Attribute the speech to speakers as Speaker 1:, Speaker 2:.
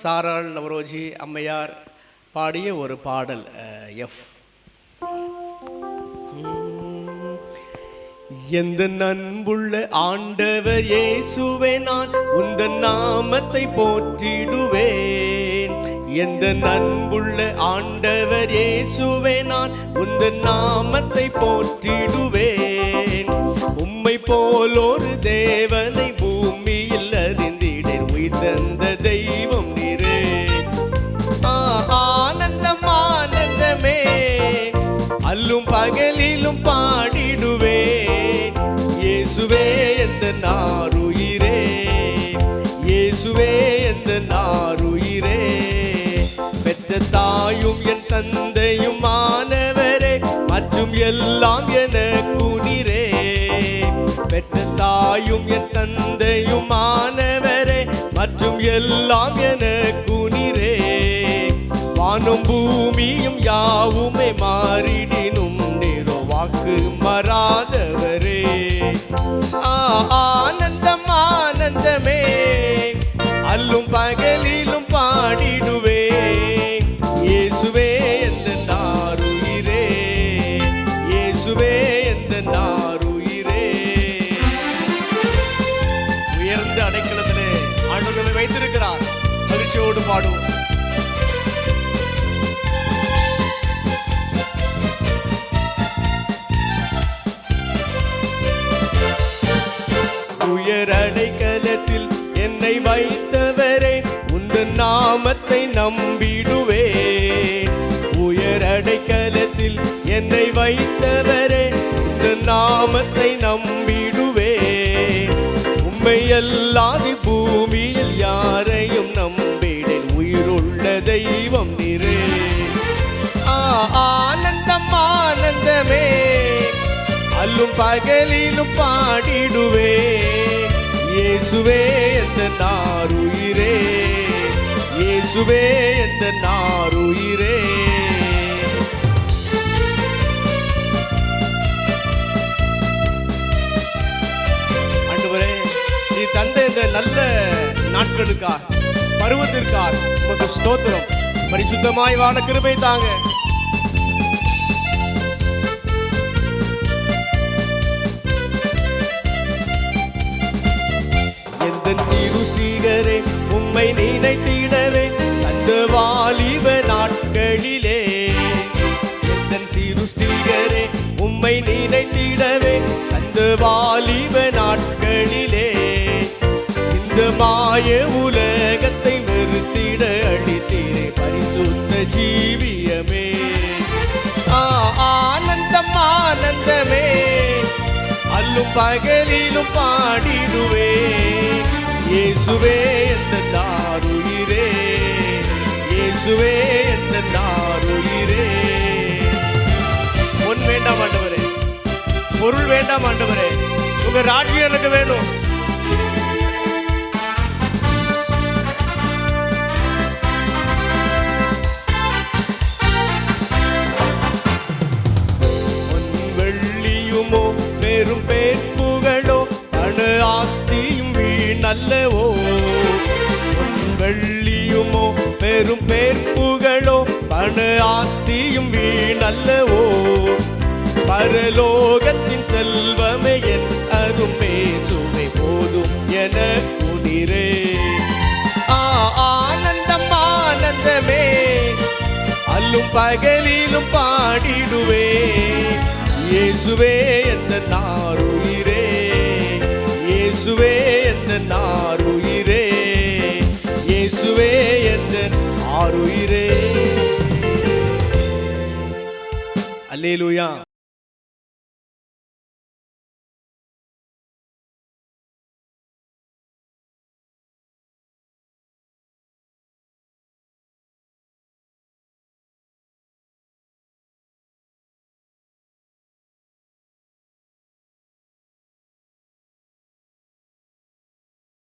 Speaker 1: சாராள் நவரோஜி அம்மையார் பாடிய ஒரு பாடல் எஃப் எந்த நண்புள்ள ஆண்டவர் இயேசுவே நான் உந்த நாமத்தை போற்றிடுவேன். எந்த நண்புள்ள ஆண்டவர் இயேசுவே நான் உந்த நாமத்தை போற்றிடுவேன். உம்மை போலோர் பகலும் பகலிலும் பாடிடுவே. இயேசுவே எந்த நாருயிரே. இயேசுவே எந்த நாருயிரே. பெற்ற தாயும் என் தந்தையும் மாணவரே மற்றும் எல்லாம் என குனிரே. பெற்ற தாயும் என் தந்தையும் மாணவரே மற்றும் எல்லாம் என குனிரே. வானும் பூமியும் யாவுமே மாறிடு நமக்கு மறாதவரே. ஆனந்தம் ஆனந்தமே. அல்லும் பகலிலும் பாடிடுவே. இயேசுவே எந்த நாருயிரே. இயேசுவே எந்த நாருயிரே. உயர்ந்த அடைக்கலத்திலே ஆண்டவர் வைத்திருக்கிறார். மகிழ்ச்சியோடு பாடுவோம். உயர் அடைக்கலத்தில் என்னை வைத்தவரே உந்தன் நாமத்தை நம்பிடுவேன். உயர் அடைக்கலத்தில் என்னை வைத்தவரே உந்தன் நாமத்தை நம்பிடுவேன். உண்மை அல்லாது பூமியில் யாரையும் நம்பிடேன் உயிருள்ள தெய்வம் நிறே ஆனந்தம் ஆனந்தமே அல்லும் பகலிலும் பாடிடுவே இயேசுவே எந்த நாருயிரே? இயேசுவே எந்த நாருயிரே? ஆண்டவரே நீ தந்த இந்த நல்ல நாட்களுக்காக பருவத்திற்காக உமக்கு ஸ்தோத்திரம். பரிசுத்தமாய் வாழ கிருபை தாங்க. தாசன் சீரு ஸ்ரீகரே உம்மை நினைத்திடவே அந்த வாலிப நாட்களிலே. எந்த ஸ்ரீகரே உம்மை நினைத்திடவே அந்த வாலிப நாட்களிலே. இந்த மாய உலகத்தை நிறுத்திட அடித்தீரே பரிசுத்த ஜீவியமே. ஆனந்தம் ஆனந்தமே. அல்லும் பகலிலும் பாடி பொருள் வேண்டாம் ஆண்டவரே. உங்க ராஜ்யம் எனக்கு வேணும். வெள்ளியுமோ பெரும் பேர்ப்புகளோ அணு ஆஸ்தியும் வீணல்லவோ. பொன் வெள்ளியுமோ பெரும் பேர்ப்புகளோ அணு ஆஸ்தியும் வீணல்லவோ. நீரே. ஆ ஆனந்தம் ஆனந்தமே. அல்லும் பகலிலும் பாடிடுவே. இயேசுவே எந்த நாருயிரே. இயேசுவே எந்த நாருயிரே. இயேசுவே எந்த ஆருயிரே அல்லேலூயா